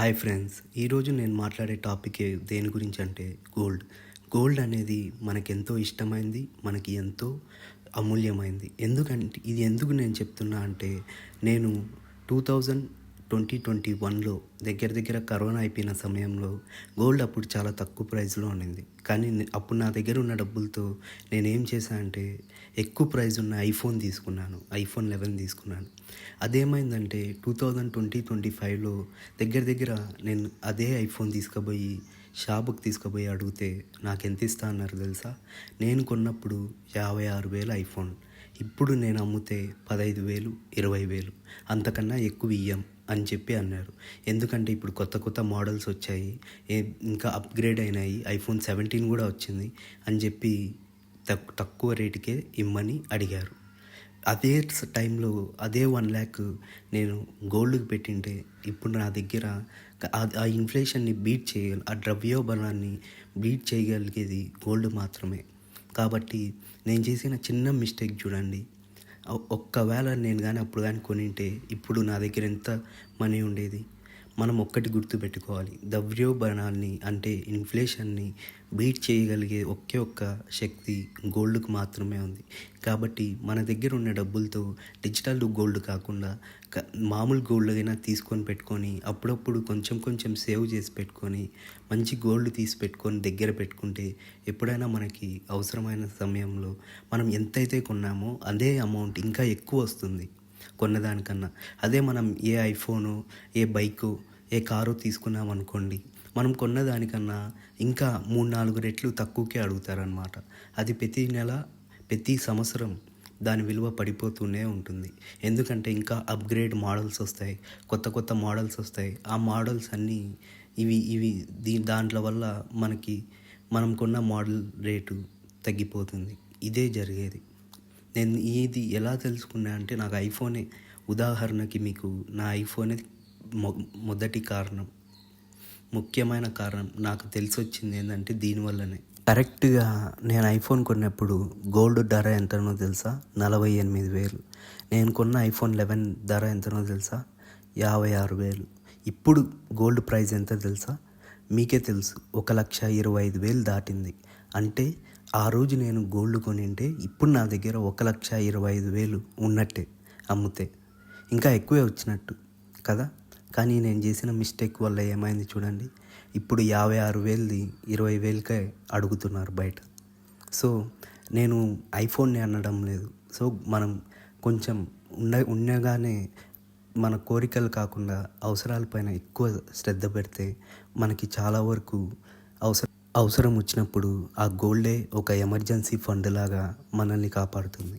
Hi friends ఈరోజు నేను మాట్లాడే టాపిక్ దేని గురించి అంటే గోల్డ్. గోల్డ్ అనేది మనకెంతో ఇష్టమైంది మనకి ఎంతో అమూల్యమైంది. ఎందుకంటే ఇది ఎందుకు నేను చెప్తున్నా అంటే నేను టూ థౌజండ్ ట్వంటీ ట్వంటీ వన్లో దగ్గర దగ్గర కరోనా అయిపోయిన సమయంలో గోల్డ్ అప్పుడు చాలా తక్కువ ప్రైస్లో ఉండింది. కానీ అప్పుడు నా దగ్గర ఉన్న డబ్బులతో నేనేం చేశాను అంటే ఎక్కువ ప్రైస్ ఉన్న ఐఫోన్ తీసుకున్నాను. ఐఫోన్ లెవెన్ తీసుకున్నాను. అదేమైందంటే టూ థౌజండ్ ట్వంటీ ట్వంటీ ఫైవ్లో దగ్గర దగ్గర నేను అదే ఐఫోన్ తీసుకుపోయి షాపుకి తీసుకుపోయి అడిగితే నాకు ఎంత ఇస్తా అన్నారు తెలుసా? నేను కొన్నప్పుడు యాభై ఆరు వేలు ఐఫోన్. ఇప్పుడు నేను అమ్మితే పదహైదు వేలు ఇరవై వేలు. అంతకన్నా ఎక్కువ ఇయ్యం. అని చెప్పి అన్నారు. ఎందుకంటే ఇప్పుడు కొత్త కొత్త మోడల్స్ వచ్చాయి. ఏ- ఇంకా అప్గ్రేడ్ అయినాయి. ఐఫోన్ సెవెంటీన్ కూడా వచ్చింది అని చెప్పి తక్- తక్కువ రేటుకే ఇమ్మని అడిగారు. అదే టైంలో అదే వన్ ల్యాక్ నేను గోల్డ్కి పెట్టింటే ఇప్పుడు నా దగ్గర ఆ- ఇన్ఫ్లేషన్ని బీట్ చేయగల ఆ ద్రవ్యోబలాన్ని బీట్ చేయగలిగేది గోల్డ్ మాత్రమే. కాబట్టి నేను చేసిన చిన్న మిస్టేక్ చూడండి. ఒక్కవేళ నేను కానీ అప్పుడు కానీ కొనింటే ఇప్పుడు నా దగ్గర ఎంత మనీ ఉండేది? మనం ఒక్కటి గుర్తుపెట్టుకోవాలి. ద్రవ్యోబలాన్ని అంటే ఇన్ఫ్లేషన్ని బీట్ చేయగలిగే ఒకే ఒక్క శక్తి గోల్డ్కు మాత్రమే ఉంది. కాబట్టి మన దగ్గర ఉన్న డబ్బులతో డిజిటల్ గోల్డ్ కాకుండా మామూలు గోల్డ్ అయినా తీసుకొని పెట్టుకొని అప్పుడప్పుడు కొంచెం కొంచెం సేవ్ చేసి పెట్టుకొని మంచి గోల్డ్ తీసి పెట్టుకొని దగ్గర పెట్టుకుంటే ఎప్పుడైనా మనకి అవసరమైన సమయంలో మనం ఎంతైతే కొన్నామో అదే అమౌంట్ ఇంకా ఎక్కువ వస్తుంది. కొన్నదానికన్నా. అదే మనం ఏ ఐఫోను ఏ బైకు ఏ కారు తీసుకున్నాం అనుకోండి మనం కొన్నదానికన్నా ఇంకా మూడు నాలుగు రెట్లు తక్కువకే అడుగుతారనమాట అది ప్రతి నెల ప్రతి సంవత్సరం దాని విలువ పడిపోతూనే ఉంటుంది. ఎందుకంటే ఇంకా అప్గ్రేడ్ మోడల్స్ వస్తాయి కొత్త కొత్త మోడల్స్ వస్తాయి. ఆ మోడల్స్ అన్నీ ఇవి ఇవి దీ దాంట్లో వల్ల మనకి మనం కొన్న మోడల్ రేటు తగ్గిపోతుంది. ఇదే జరిగేది. నేను ఇది ఎలా తెలుసుకున్నా అంటే నాకు ఐఫోనే ఉదాహరణకి మీకు నా ఐఫోనే మొ మొదటి కారణం ముఖ్యమైన కారణం నాకు తెలిసి వచ్చింది ఏంటంటే దీనివల్లనే కరెక్ట్గా నేను ఐఫోన్ కొన్నప్పుడు గోల్డ్ ధర ఎంతనో తెలుసా? నలభై ఎనిమిది వేలు. నేను కొన్న ఐఫోన్ లెవెన్ ధర ఎంతనో తెలుసా? యాభై ఆరు వేలు. ఇప్పుడు గోల్డ్ ప్రైస్ ఎంత తెలుసా? మీకే తెలుసు. ఒక లక్ష ఇరవై ఐదు వేలు దాటింది. అంటే ఆ రోజు నేను గోల్డ్ కొనింటే ఇప్పుడు నా దగ్గర ఒక లక్ష ఇరవై ఐదు వేలు ఉన్నట్టే అమ్మితే. ఇంకా ఎక్కువే వచ్చినట్టు కదా? కానీ నేను చేసిన మిస్టేక్ వల్ల ఏమైంది చూడండి. ఇప్పుడు యాభై ఆరు వేలది ఇరవై వేలకే అడుగుతున్నారు బయట. సో నేను ఐఫోన్ని అనడం లేదు. సో మనం కొంచెం ఉండ ఉండగానే మన కోరికలు కాకుండా అవసరాలపైన ఎక్కువ శ్రద్ధ పెడితే మనకి చాలా వరకు అవసరం అవసరం వచ్చినప్పుడు ఆ గోల్డే ఒక ఎమర్జెన్సీ ఫండ్ లాగా మనల్ని కాపాడుతుంది.